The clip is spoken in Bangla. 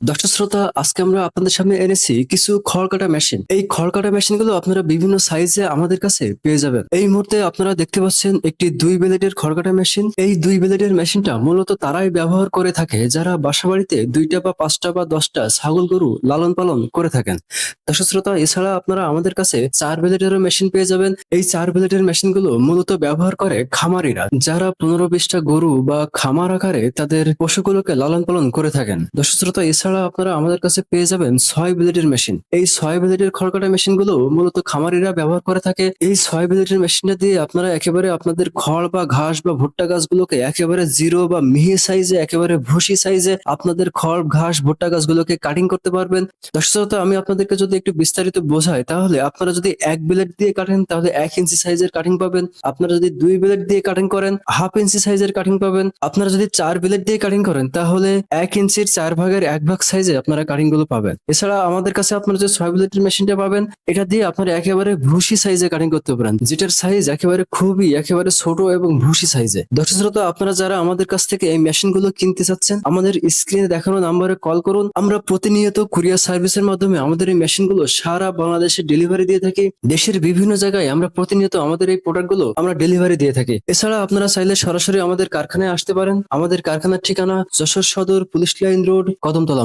দর্শক শ্রোতা, আজকে আমরা আপনাদের সামনে এনেছি কিছু খড় কাটা মেশিন এই খড় কাটা মেশিনগুলো আপনারা বিভিন্ন সাইজে আমাদের কাছে পেয়ে যাবেন। এই মুহূর্তে আপনারা দেখতে পাচ্ছেন একটি দুই ব্লেডের খড় কাটা মেশিন এই দুই ব্লেডের মেশিনটা মূলত তারাই ব্যবহার করে থাকে যারা বাসা বাড়িতে দুইটা বা পাঁচটা বা দশটা ছাগল গরু লালন পালন করে থাকেন। দর্শক শ্রোতা, এছাড়া আপনারা আমাদের কাছে চার ব্লেডেরও মেশিন পেয়ে যাবেন। এই চার ব্লেডের মেশিনগুলো মূলত ব্যবহার করে খামারিরা যারা পনেরো বিশটা গরু বা খামার আকারে তাদের পশুগুলোকে লালন পালন করে থাকেন। দর্শক শ্রোতা, এছাড়া আপনারা আমাদের কাছে পেয়ে যাবেন ছয় ব্লেডের মেশিন। এই ছয় ব্লেডের খড়কাটা মেশিনগুলো মূলত খামারিরা ব্যবহার করে থাকে। এই ছয় ব্লেডের মেশিনটা দিয়ে আপনারা একেবারে আপনাদের খড় বা ঘাস বা ভুট্টা গাছগুলোকে একেবারে জিরো বা মিহি সাইজে, একেবারে ভুসি সাইজে আপনাদের খড়, ঘাস, ভুট্টা গাছগুলোকে কাটিং করতে পারবেন। দর্শক আমি আপনাদেরকে যদি একটু বিস্তারিত বোঝাই, তাহলে আপনারা যদি এক ব্লেড দিয়ে কাটেন তাহলে এক ইঞ্চি সাইজের কাটিং পাবেন। আপনারা যদি দুই ব্লেড দিয়ে কাটিং করেন, হাফ ইঞ্চি সাইজের কাটিং পাবেন। আপনারা যদি চার ব্লেড দিয়ে কাটিং করেন, তাহলে এক ইঞ্চির চার ভাগের এক ভাগ সাইজে আপনারা কাটিংগুলো পাবেন। এছাড়া আমাদের কাছে আপনারা যে ছয় ব্লেডের মেশিনটা পাবেন, এটা দিয়ে আপনারা একেবারে ভুসি সাইজে কাটিং করতে পারেন। যেটার সাইজ একেবারে খুবই, একেবারে ছোট এবং ভুসি সাইজে দর্শক শ্রোতা, আপনারা যারা আমাদের কাছ থেকে এই মেশিনগুলো কিনতে চাচ্ছেন, আমাদের স্ক্রিনে দেখানো নাম্বারে কল করুন। আমরা প্রতিনিয়ত কুরিয়ার সার্ভিসের মাধ্যমে আমাদের এই মেশিনগুলো সারা বাংলাদেশে ডেলিভারি দিয়ে থাকি। দেশের বিভিন্ন জায়গায় আমরা প্রতিনিয়ত আমাদের এই প্রোডাক্টগুলো আমরা ডেলিভারি দিয়ে থাকি। এছাড়া আপনারা চাইলে সরাসরি আমাদের কারখানায় আসতে পারেন। আমাদের কারখানার ঠিকানা যশোর সদর, পুলিশ লাইন রোড, কদমতলা